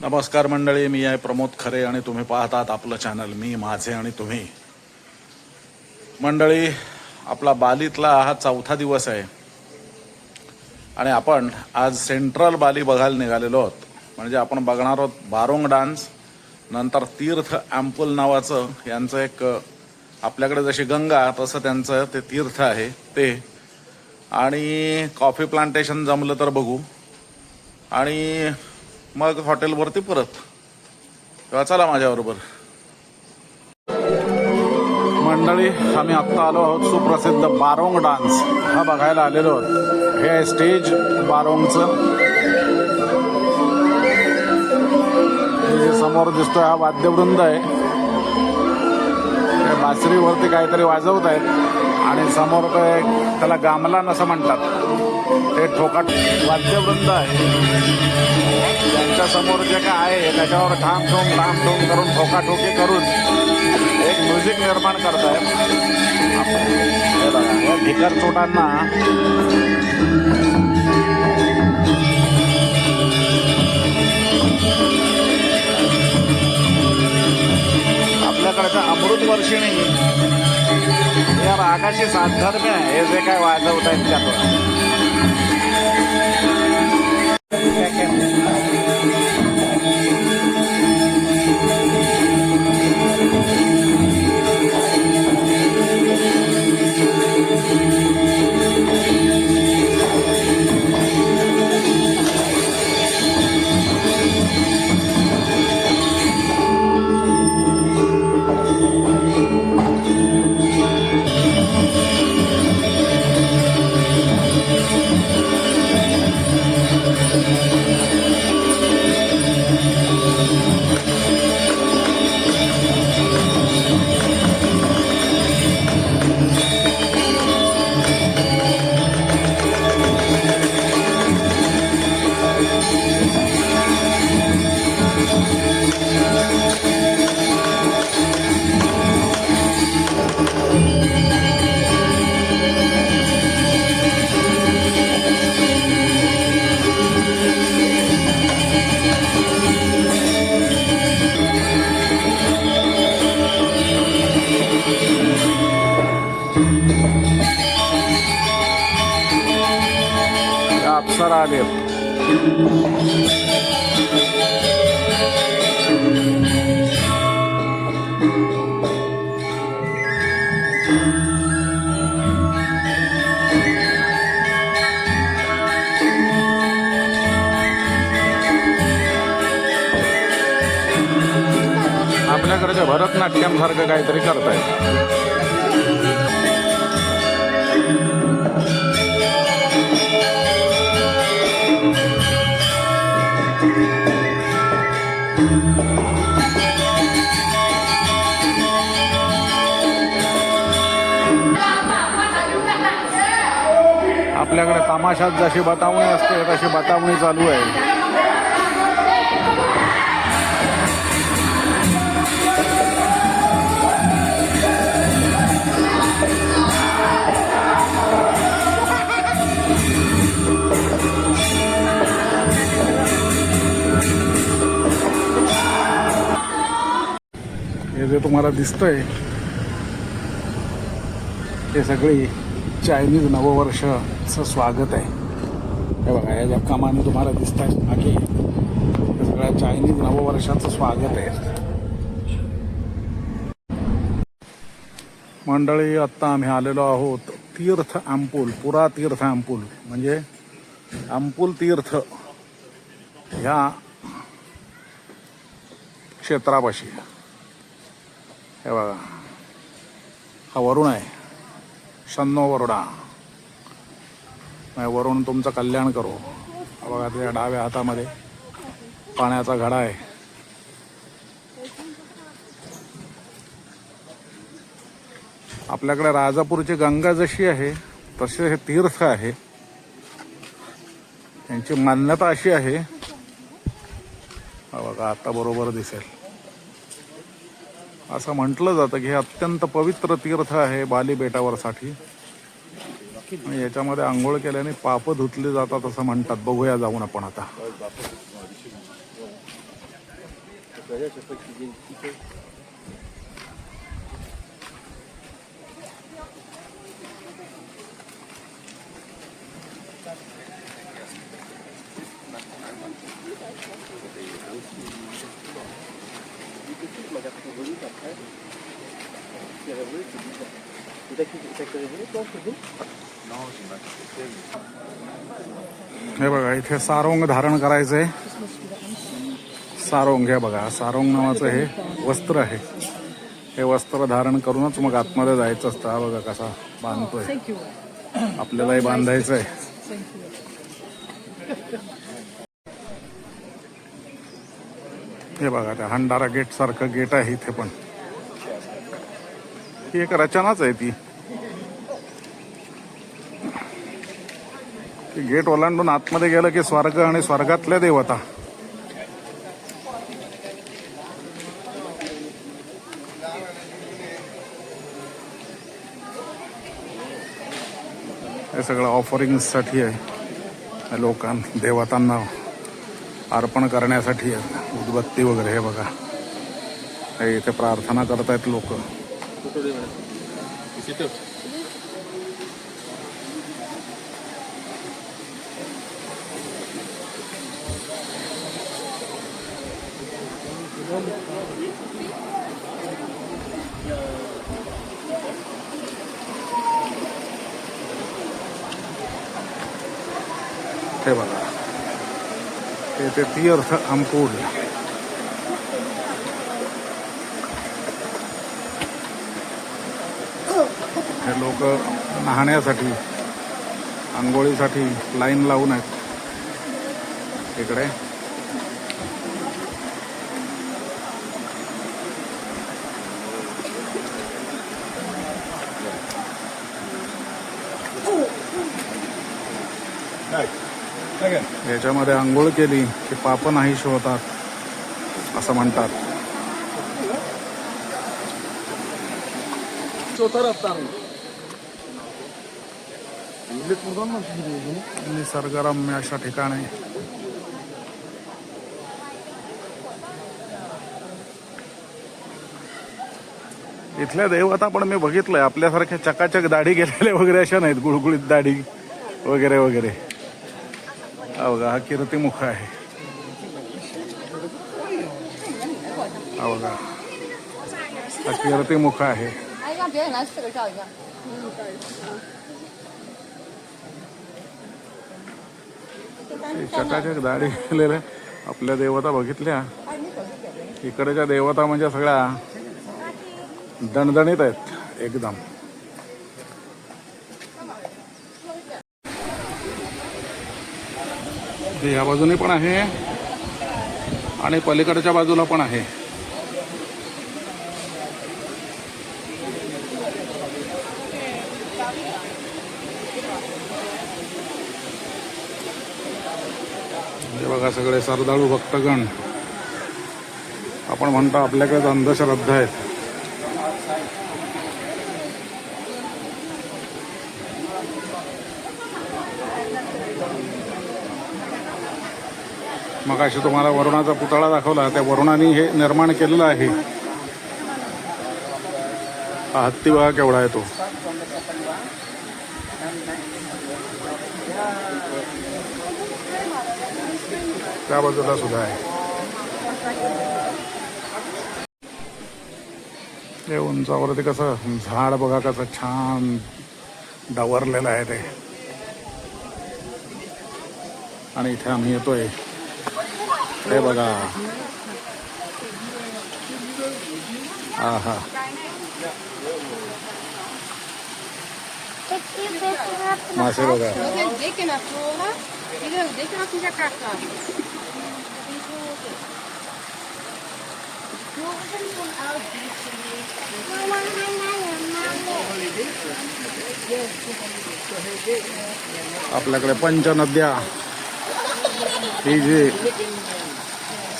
नमस्कार मंडळी मी आहे प्रमोद खरे आणि तुम्ही पाहतात आपलं चॅनल मी माझे आणि तुम्ही. मंडळी आपला बालीतला हा चौथा दिवस आहे. आणि आपण आज सेंट्रल बाली बघायला निघालेलो आहोत. म्हणजे आपण बघणार आहोत बारोंग डान्स नंतर तीर्थ ॲम्पल नावाचं यांचं एक आपल्याकडे जशी गंगा तसं त्यांचं ते तीर्थ आहे ते. आणि कॉफी प्लांटेशन जमलं तर बघू. आणि मग हॉटेलवरती परत. तेव्हा चला माझ्याबरोबर. मंडळी आम्ही आत्ता आलो आहोत सुप्रसिद्ध बारोंग डान्स. हा बघायला आलेलो आहोत. हे आहे स्टेज बारोंगचं. जे समोर दिसतोय हा वाद्यवृंद आहे. बासरीवरती काहीतरी वाजवत आहेत आणि समोर काय त्याला गामलान असं म्हणतात. हे ठोका वाद्यवृंद आहे. त्यांच्यासमोर जे काय आहे त्याच्यावर ठाम ठोम ठाम ठोम करून ठोकाठोकी करून एक म्युझिक निर्माण करत आहे भिकर चोटांना आपल्याकडचं अमृत वर्षिणी या रागाची साधर्म्य आहे हे जे काय वाजवत आहेत त्यातून. या अप्सरा आपल्याकडच्या भरतनाट्यम सारखं काहीतरी करतायत. आपल्याकडे तमाशात जशी बतावणी असते तशी बतावणी चालू आहे. हे जे तुम्हाला दिसतंय हे सगळी चायनीज नववर्षाचं स्वागत आहे. हे बघा या ज्या कामाने तुम्हाला दिसत आहेत मागे सगळ्या चायनीज नववर्षाचं स्वागत आहे. मंडळी आत्ता आम्ही आलेलो आहोत तीर्थ आंपूल पुरा तीर्थ आंपूल म्हणजे आंपूल तीर्थ ह्या क्षेत्रापाशी. हे बघा हा वरुण आहे. शन्नो वरुडा. वरून तुमचं कल्याण करो. बघा त्या डाव्या हातामध्ये पाण्याचा घडा आहे. आपल्याकडे राजापूरची गंगा जशी आहे तसे हे तीर्थ आहे. त्यांची मान्यता अशी आहे. बघा आता बरोबर दिसेल. असं म्हटलं जातं की हे अत्यंत पवित्र तीर्थ आहे बाली बेटावरसाठी. आणि याच्यामध्ये आंघोळ केल्याने पाप धुतले जातात असं म्हणतात. बघूया जाऊन आपण आता. हे बघा इथे सारोंग धारण करायचंय. सारोंग हे बघा सारोंग नावाचं हे वस्त्र आहे. हे वस्त्र धारण करूनच मग आतमध्ये जायचं असतं. हा बघा कसा बांधतोय. आपल्यालाही बांधायचं आहे हे बघा त्या हंडारा गेट सारखं गेट आहे इथे पण. ही एक रचनाच आहे ती. गेट ओलांडून आतमध्ये गेलं की स्वर्ग आणि स्वर्गातल्या देवता हे सगळं ऑफरिंगसाठी आहे. लोकांना देवतांना अर्पण करण्यासाठी आहे. उदबत्ती वगैरे हे बघा. हे इथे प्रार्थना करतायत लोक. Photo de voilà. Et c'est top. हे बघा हे ते तीर्थ अंकुड हे लोक नाहण्यासाठी आंघोळीसाठी लाईन लावून आहेत. इकडे. याच्यामध्ये आंघोळ केली की पाप नाहीश होतात असं म्हणतात. निसर्गरम्य अशा ठिकाणी. इथल्या दैवता पण मी बघितलंय. आपल्यासारख्या चकाचक दाढी गेलेल्या वगैरे अशा नाहीत. गुळगुळीत दाढी वगैरे वगैरे. हा बघा हा कीर्तिमुख आहे. हा बघा हा कीर्तिमुख आहे. चकाचक दाढी गेलेल्या आपल्या देवता बघितल्या. इकडच्या देवता म्हणजे सगळ्या दणदणीत आहेत एकदम. या बाजूने पण आहे आणि पलीकडच्या बाजूला पण आहे हे बघा सगळे श्रद्धाळू भक्तगण. आपण म्हणतो आपल्याकडेच अंधश्रद्धा आहेत. मग अशी तुम्हाला वरुणाचा पुतळा दाखवला त्या वरुणाने हे निर्माण केलेलं आहे. हा हत्ती बघा केवढा आहे तो. त्या बाजूला सुद्धा आहे. ते उंचावरती कसं झाड बघा कसं छान डवरलेलं आहे ते. आणि इथे आम्ही येतोय. हे बघा. हा हा मासे बघा. आपल्याकडे पंचनद्या. ही जी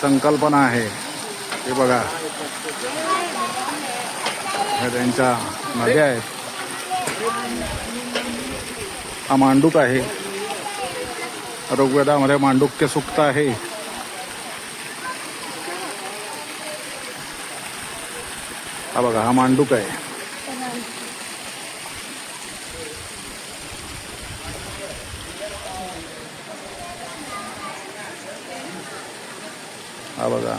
संकल्पना आहे ते बघा. ह्या त्यांच्या नद्या आहेत. हा मांडूक आहे. ऋग्वेदामध्ये मांडुक्य सुक्त आहे. हा बघा हा मांडूक आहे. हा बघा.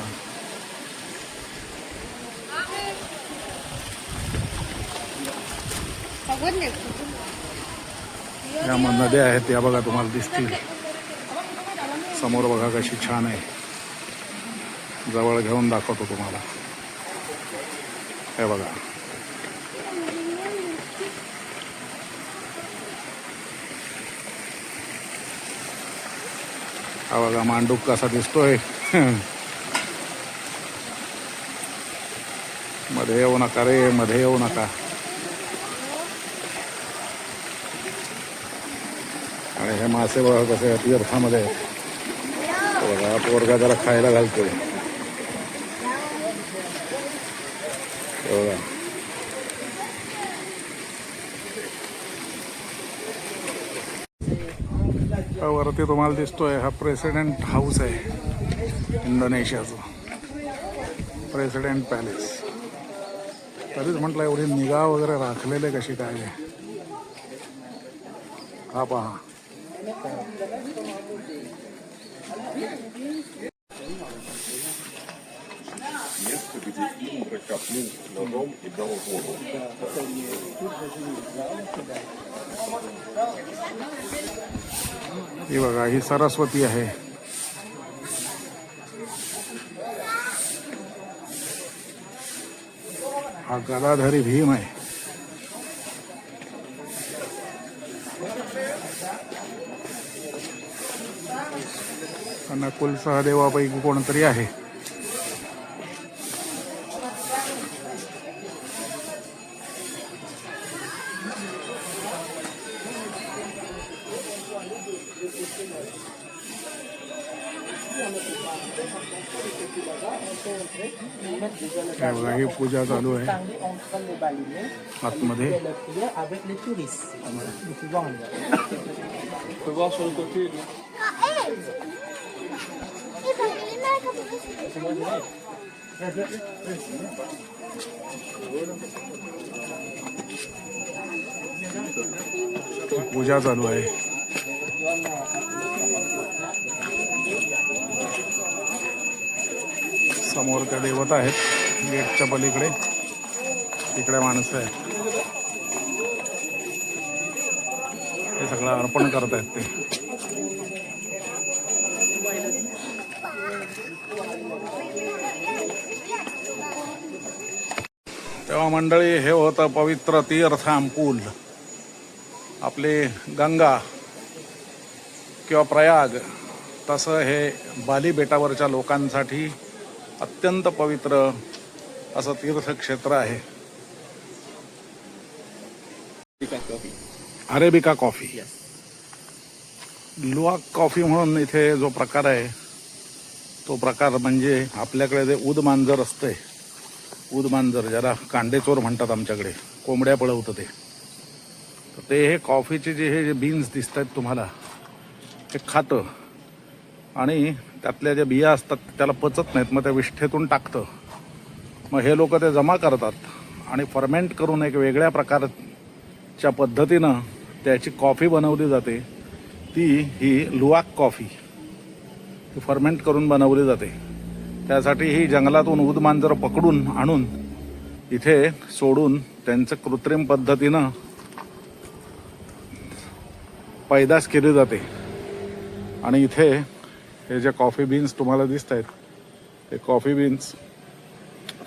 या म- नद्या आहेत या बघा तुम्हाला दिसतील. समोर बघा कशी छान आहे. जवळ घेऊन दाखवतो तुम्हाला. हे बघा. हा बघा मांडूक कसा दिसतोय. मध्ये येऊ नका रे मध्ये येऊ नका. आणि हे मासे बघा कसे तीर्थामध्ये बघा पोरगा जरा खायला घालतोय. हो. बघा वरती तुम्हाला दिसतोय? हा प्रेसिडेंट हाऊस आहे. इंडोनेशियाचं. प्रेसिडेंट पॅलेस तरीच म्हटलं एवढी निगा वगैरे राखलेले कशी काय हा पहा. Индра копнул ножом и дал воду. ही बघा ही सरस्वती आहे हा गदाधरी भीम आहे नकुल सहदेवापैकी कोणतरी आहे काय पूजा चालू आहे. आतमध्ये. पूजा चालू आहे. समोर त्या देवता आहेत. गेटच्या पलीकडे तिकडे माणसं आहेत. हे सगळं अर्पण करत आहेत ते. तेव्हा मंडळी हे होतं पवित्र तीर्थाम पूल आपले गंगा किंवा प्रयाग तसं हे बाली बेटावरच्या लोकांसाठी अत्यंत पवित्र असं तीर्थक्षेत्र आहे. Arabica coffee. लुआक कॉफी म्हणून इथे जो प्रकार आहे तो प्रकार म्हणजे आपल्याकडे जे उद मांजर असते उद मांजर ज्याला कांडेचोर म्हणतात आमच्याकडे कोंबड्या पळवतं ते तर ते हे कॉफीचे जे हे जे बीन्स दिसत आहेत तुम्हाला ते खातं आणि त्यातल्या ज्या बिया असतात त्याला पचत नाहीत मग त्या विष्ठेतून टाकतं. मग हे लोक ते जमा करतात आणि फर्मेंट करून एक वेगळ्या प्रकारच्या पद्धतीनं त्याची कॉफी बनवली जाते. ती ही लुआक कॉफी ती फर्मेंट करून बनवली जाते. त्यासाठी ही जंगलातून उद मांजर पकडून आणून इथे सोडून त्यांचं कृत्रिम पद्धतीनं पैदास केली जाते. आणि इथे हे जे कॉफी बीन्स तुम्हाला दिसत आहेत हे कॉफी बीन्स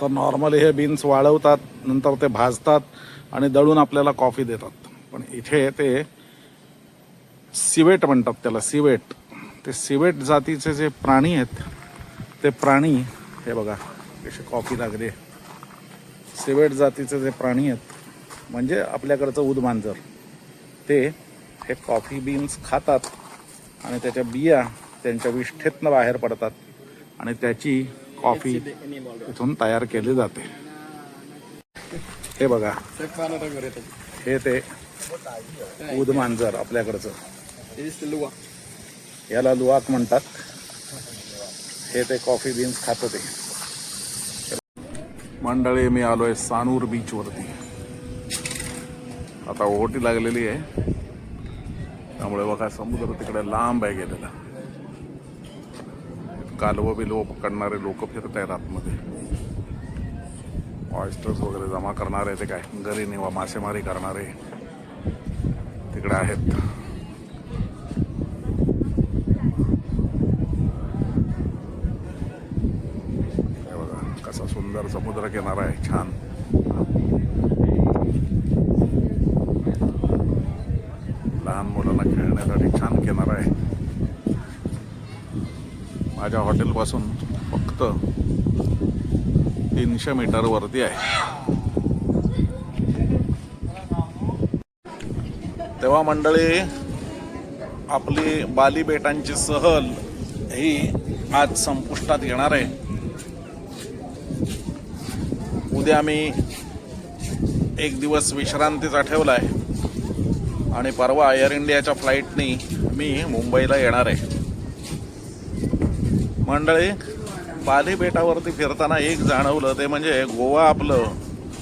तर नॉर्मली हे बीन्स वाळवतात नंतर ते भाजतात आणि दळून आपल्याला कॉफी देतात. पण इथे ते सिवेट म्हणतात त्याला सिवेट ते सिवेट जातीचे जे प्राणी आहेत ते प्राणी हे बघा कशी कॉफी लागली. सिवेट जातीचे जे प्राणी आहेत म्हणजे आपल्याकडचं उद मांजर ते हे कॉफी बीन्स खातात आणि त्याच्या बिया त्यांच्या विष्ठेतनं बाहेर पडतात आणि त्याची कॉफी इथून तयार केली जाते. हे बघा. हे ते उद मांजर आपल्याकडचं. याला लुवाक म्हणतात. हे ते कॉफी बीन्स खात ते. मंडळी मी आलोय सानूर बीच वरती. आता ओटी लागलेली आहे. त्यामुळे बघा समुद्र तिकडे लांब आहे गेलेला. कालवं बिलवं पकडणारे लोक फिरत आहेत आतमध्ये. ऑयस्टर्स वगैरे जमा करणारे ते काय? घरी निवा मासेमारी करणारे तिकडे आहेत. बघा कसा सुंदर समुद्र किनारा आहे छान. लहान मुलांना खेळण्यासाठी छान किनारा आहे. माझ्या हॉटेलपासून फक्त तीनशे मीटरवरती आहे. तेव्हा मंडळी आपली बाली बेटांची सहल ही आज संपुष्टात येणार आहे. उद्या मी एक दिवस विश्रांतीचा ठेवला आहे आणि परवा एअर इंडियाच्या फ्लाईटनी मी मुंबईला येणार आहे. मंडळी पाली बेटावरती फिरताना एक जाणवलं ते म्हणजे गोवा आपलं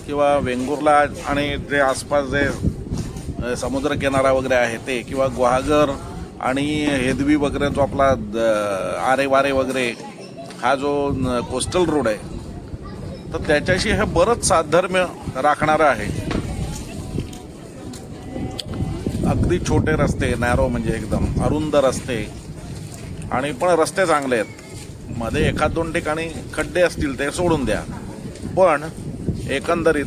किंवा वेंगुर्ला आणि जे आसपास जे समुद्रकिनारा वगैरे आहे ते किंवा गुहागर आणि हेदवी वगैरे जो आपला द- आरे वारे वगैरे हा जो कोस्टल रोड आहे तर त्याच्याशी हे बरंच साधर्म्य राखणारं आहे. अगदी छोटे रस्ते नॅरो म्हणजे एकदम अरुंद रस्ते आणि पण रस्ते चांगले आहेत. मध्ये एखाद दोन ठिकाणी खड्डे असतील ते सोडून द्या. पण एकंदरीत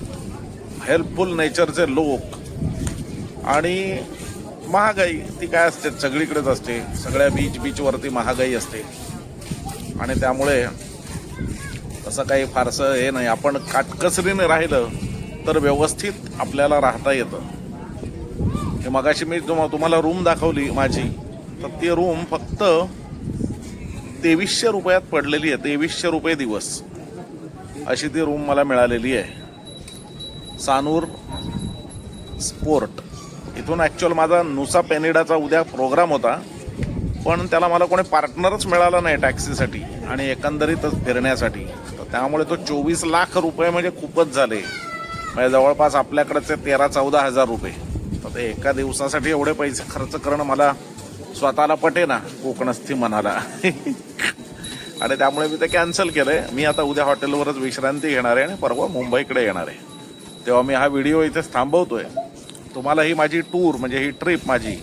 हेल्पफुल नेचरचे लोक आणि महागाई ती काय असते? सगळीकडेच असते. सगळ्या बीच बीचवरती महागाई असते. आणि त्यामुळे तसं काही फारसं हे नाही. आपण काटकसरीने राहिलं तर व्यवस्थित आपल्याला राहता येतं. हे मगाशी मी तुम्हाला रूम दाखवली माझी. तर ती रूम फक्त तेवीसशे रुपयात पडलेली आहे. तेवीसशे रुपये दिवस. अशी ती रूम मला मिळालेली आहे. Sanur port. इथून ॲक्च्युअल माझा नुसा पेनिडाचा उद्या प्रोग्राम होता. पण त्याला मला कोणी पार्टनरच मिळाला नाही टॅक्सीसाठी आणि एकंदरीतच फिरण्यासाठी. तर त्यामुळे तो चोवीस लाख रुपये म्हणजे खूपच झाले. म्हणजे जवळपास आपल्याकडचे तेरा चौदा हजार रुपये. तर ते एका दिवसासाठी एवढे पैसे खर्च करणं मला स्वतःला पटे ना कोकणस्थी मनाला आणि त्यामुळे मी ते कॅन्सल केलंय. मी आता उद्या हॉटेलवरच विश्रांती घेणार आहे आणि परवा मुंबईकडे येणार आहे. तेव्हा मी हा व्हिडिओ इथेच थांबवतोय. तुम्हाला ही माझी टूर म्हणजे ही ट्रिप माझी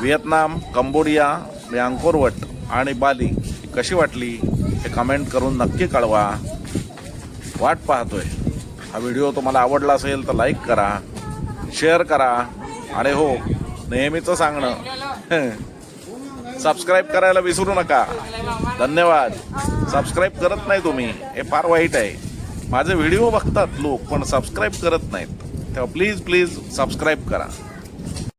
व्हिएतनाम कंबोडिया अंकोरवट आणि बाली कशी वाटली हे कमेंट करून नक्की कळवा. वाट पाहतोय. हा व्हिडिओ तुम्हाला आवडला असेल तर लाईक करा शेअर करा आणि हो नेहमीचं सांगणं. सबस्क्राईब करायला विसरू नका. धन्यवाद. सबस्क्राईब करत नाही तुम्ही. हे फार वाईट आहे. माझे व्हिडिओ बघतात लोक पण सबस्क्राईब करत नाहीत. तेव्हा प्लीज प्लीज सबस्क्राईब करा.